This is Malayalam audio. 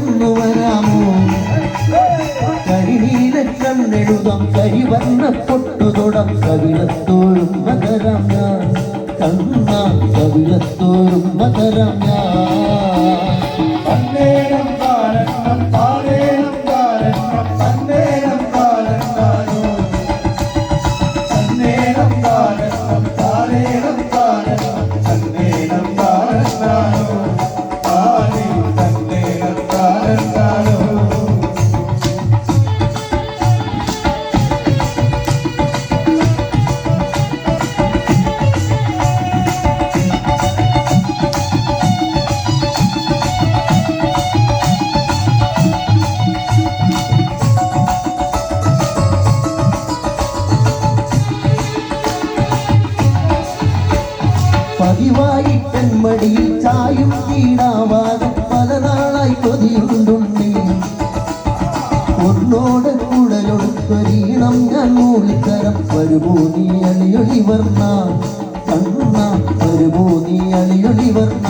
ഒന്ന് വരാമോ? കരിനീല കണ്ണെഴുതാം കരിവർണ പൊട്ടുതൊടം കവിളത്തോഴും മകരം ഞാൻ. കണ്ണ കവിളത്തോഴും മകരം ഞാൻ. തന്നേരം കാലം തന്നേരം കാലം പതിവായി തെന്മടി ചായും കീടാവാതെ പല നാളായി കൊതിയുണ്ടുണ്ട് ഒന്നോട് കുടലൊടുത്തൊരീണം ഞാൻ മൂളിത്തരം വരുമോ നീ അളിയൊളി വർണ. കണ്ണ വരുമോ അളിയൊളി വർണ.